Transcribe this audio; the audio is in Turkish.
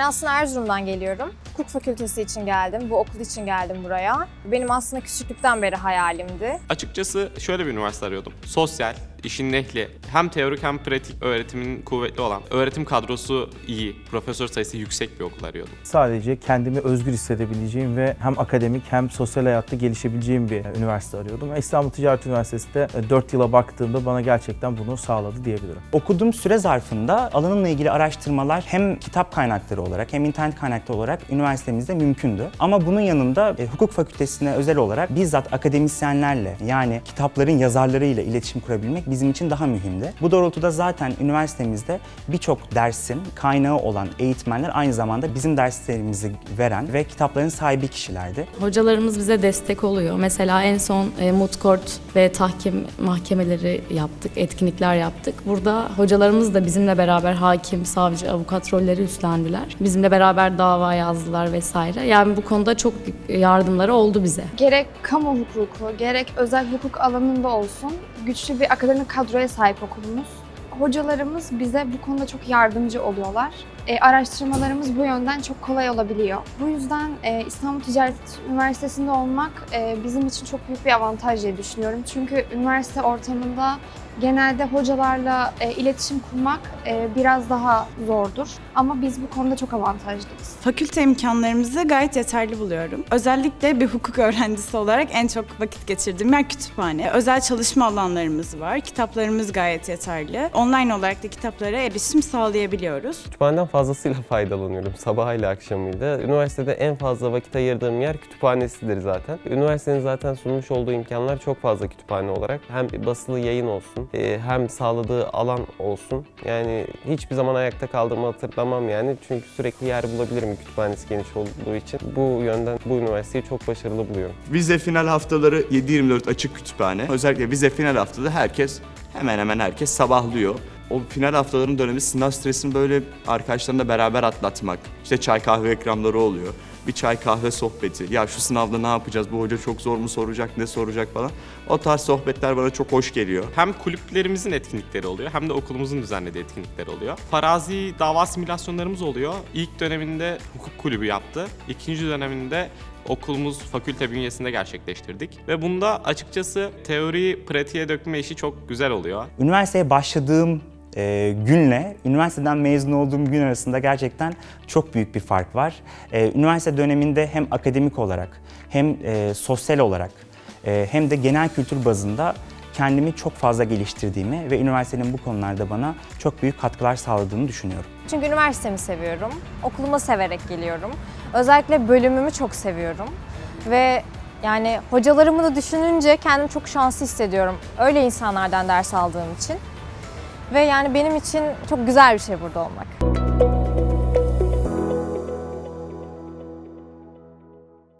Ben aslında Erzurum'dan geliyorum. Hukuk fakültesi için geldim. Bu okul için geldim buraya. Benim aslında küçüklükten beri hayalimdi. Açıkçası şöyle bir üniversite arıyordum. Sosyal, işin ehli, hem teorik hem pratik öğretimin kuvvetli olan, öğretim kadrosu iyi, profesör sayısı yüksek bir okul arıyordum. Sadece kendimi özgür hissedebileceğim ve hem akademik hem sosyal hayatta gelişebileceğim bir üniversite arıyordum. Ve İstanbul Ticaret Üniversitesi de 4 yıla baktığımda bana gerçekten bunu sağladı diyebilirim. Okuduğum süre zarfında alanımla ilgili araştırmalar hem kitap kaynakları olarak hem internet kaynakları olarak üniversitemizde mümkündü. Ama bunun yanında e, hukuk fakültesine özel olarak bizzat akademisyenlerle yani kitapların yazarlarıyla iletişim kurabilmek bizim için daha mühimdi. Bu doğrultuda zaten üniversitemizde birçok dersin kaynağı olan eğitmenler aynı zamanda bizim derslerimizi veren ve kitapların sahibi kişilerdi. Hocalarımız bize destek oluyor. Mesela en son e, moot court ve tahkim mahkemeleri yaptık, etkinlikler yaptık. Burada hocalarımız da bizimle beraber hakim, savcı, avukat rolleri üstlendiler. Bizimle beraber dava yazdılar vesaire. Yani bu konuda çok yardımları oldu bize. Gerek kamu hukuku, gerek özel hukuk alanında olsun güçlü bir akademik kadroya sahip okulumuz. Hocalarımız bize bu konuda çok yardımcı oluyorlar. E, araştırmalarımız bu yönden çok kolay olabiliyor. Bu yüzden e, İstanbul Ticaret Üniversitesi'nde olmak e, bizim için çok büyük bir avantaj diye düşünüyorum. Çünkü üniversite ortamında genelde hocalarla e, iletişim kurmak e, biraz daha zordur. Ama biz bu konuda çok avantajlıyız. Fakülte imkanlarımızı gayet yeterli buluyorum. Özellikle bir hukuk öğrencisi olarak en çok vakit geçirdiğim yer kütüphane. Özel çalışma alanlarımız var. Kitaplarımız gayet yeterli. Online olarak da kitaplara erişim sağlayabiliyoruz. Kütüphaneden fazlasıyla faydalanıyorum. Sabahıyla akşamıyla. Üniversitede en fazla vakit ayırdığım yer kütüphanesidir zaten. Üniversitenin zaten sunmuş olduğu imkanlar çok fazla kütüphane olarak. Hem basılı yayın olsun, e, hem sağladığı alan olsun. Yani hiçbir zaman ayakta kaldığımı hatırlamam yani. Çünkü sürekli yer bulabilirim kütüphanesi geniş olduğu için. Bu yönden bu üniversiteyi çok başarılı buluyorum. Vize final haftaları 7-24 açık kütüphane. Özellikle vize final haftada herkes, hemen hemen herkes sabahlıyor. O final haftaların dönemi sınav stresini böyle arkadaşlarımla beraber atlatmak. İşte çay kahve ekranları oluyor. Bir çay kahve sohbeti. Ya şu sınavda ne yapacağız? Bu hoca çok zor mu soracak, ne soracak falan. O tarz sohbetler bana çok hoş geliyor. Hem kulüplerimizin etkinlikleri oluyor hem de okulumuzun düzenlediği etkinlikler oluyor. Farazi dava simülasyonlarımız oluyor. İlk döneminde hukuk kulübü yaptı. İkinci döneminde okulumuz fakülte bünyesinde gerçekleştirdik. Ve bunda açıkçası teoriyi pratiğe dökme işi çok güzel oluyor. Üniversiteye başladığım e, günle üniversiteden mezun olduğum gün arasında gerçekten çok büyük bir fark var. E, üniversite döneminde hem akademik olarak hem e, sosyal olarak e, hem de genel kültür bazında kendimi çok fazla geliştirdiğimi ve üniversitenin bu konularda bana çok büyük katkılar sağladığını düşünüyorum. Çünkü üniversitemi seviyorum. Okulumu severek geliyorum. Özellikle bölümümü çok seviyorum. Ve yani hocalarımı da düşününce kendimi çok şanslı hissediyorum. Öyle insanlardan ders aldığım için. Ve yani benim için çok güzel bir şey burada olmak.